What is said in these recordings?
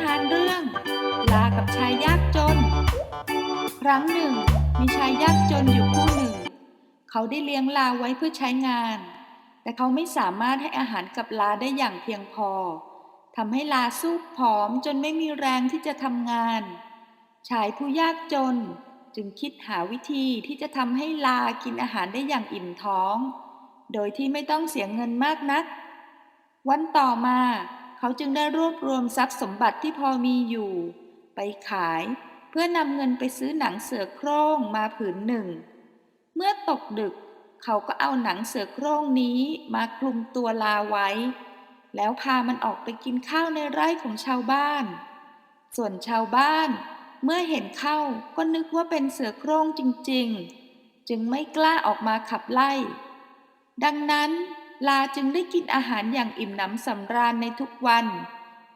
ทานเรื่อง ลากับชายยากจน ครั้งหนึ่ง มีชายยากจนอยู่คู่หนึ่ง เขาได้เลี้ยงลาไว้เพื่อใช้งาน แต่เขาไม่สามารถให้อาหารกับลาได้อย่างเพียงพอทำให้ลาสู้ผอมจนไม่มีแรงที่จะทำงาน ชายผู้ยากจนจึงคิดหาวิธีที่จะทำให้ลากินอาหารได้อย่างอิ่มท้อง โดยที่ไม่ต้องเสียเงินมากนัก วันต่อมา เขาจึงได้รวบรวมทรัพย์สมบัติที่พอมีอยู่ ไปขายเพื่อนำเงินไปซื้อหนังเสือโคร่งมาผืนหนึ่ง เมื่อตกดึกเขาก็เอาหนังเสือโคร่งนี้มาคลุมตัวลาไว้ แล้วพามันออกไปกินข้าวในไร่ของชาวบ้าน ส่วนชาวบ้านเมื่อเห็นเข้าก็นึกว่าเป็นเสือโคร่งจริง ๆ จึงไม่กล้าออกมาขับไล่ ดังนั้น ลาจึงได้กินอาหารอย่างอิ่มหนำสำราญในทุกวัน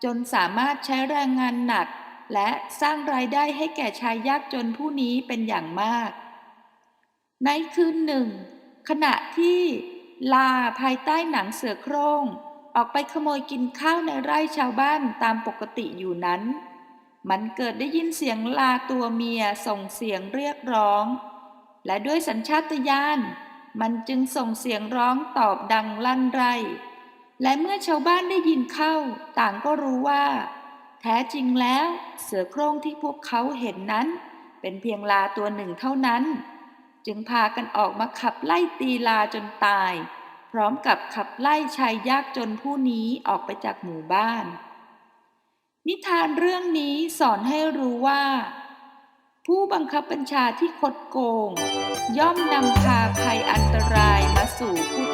จนสามารถใช้แรงงานหนัก และสร้างรายได้ให้แก่ชายยากจนผู้นี้เป็นอย่างมาก ในคืนหนึ่ง ขณะที่ลาภายใต้หนังเสือโคร่ง ออกไปขโมยกินข้าวในไร่ชาวบ้านตามปกติอยู่นั้น มันเกิดได้ยินเสียงลาตัวเมียส่งเสียงเรียกร้อง และด้วยสัญชาตญาณ มันจึงส่งเสียงร้องตอบดังลั่นไร และเมื่อชาวบ้านได้ยินเข้า ต่างก็รู้ว่า แท้จริงแล้วเสือโคร่งที่พวกเขาเห็นนั้น เป็นเพียงลาตัวหนึ่งเท่านั้น จึงพากันออกมาขับไล่ตีลาจนตาย พร้อมกับขับไล่ชายยากจนผู้นี้ออกไปจากหมู่บ้าน นิทานเรื่องนี้สอนให้รู้ว่า ผู้บังคับบัญชาที่คดโกง ย่อมนำพาภัยอันตรายมาสู่ผู้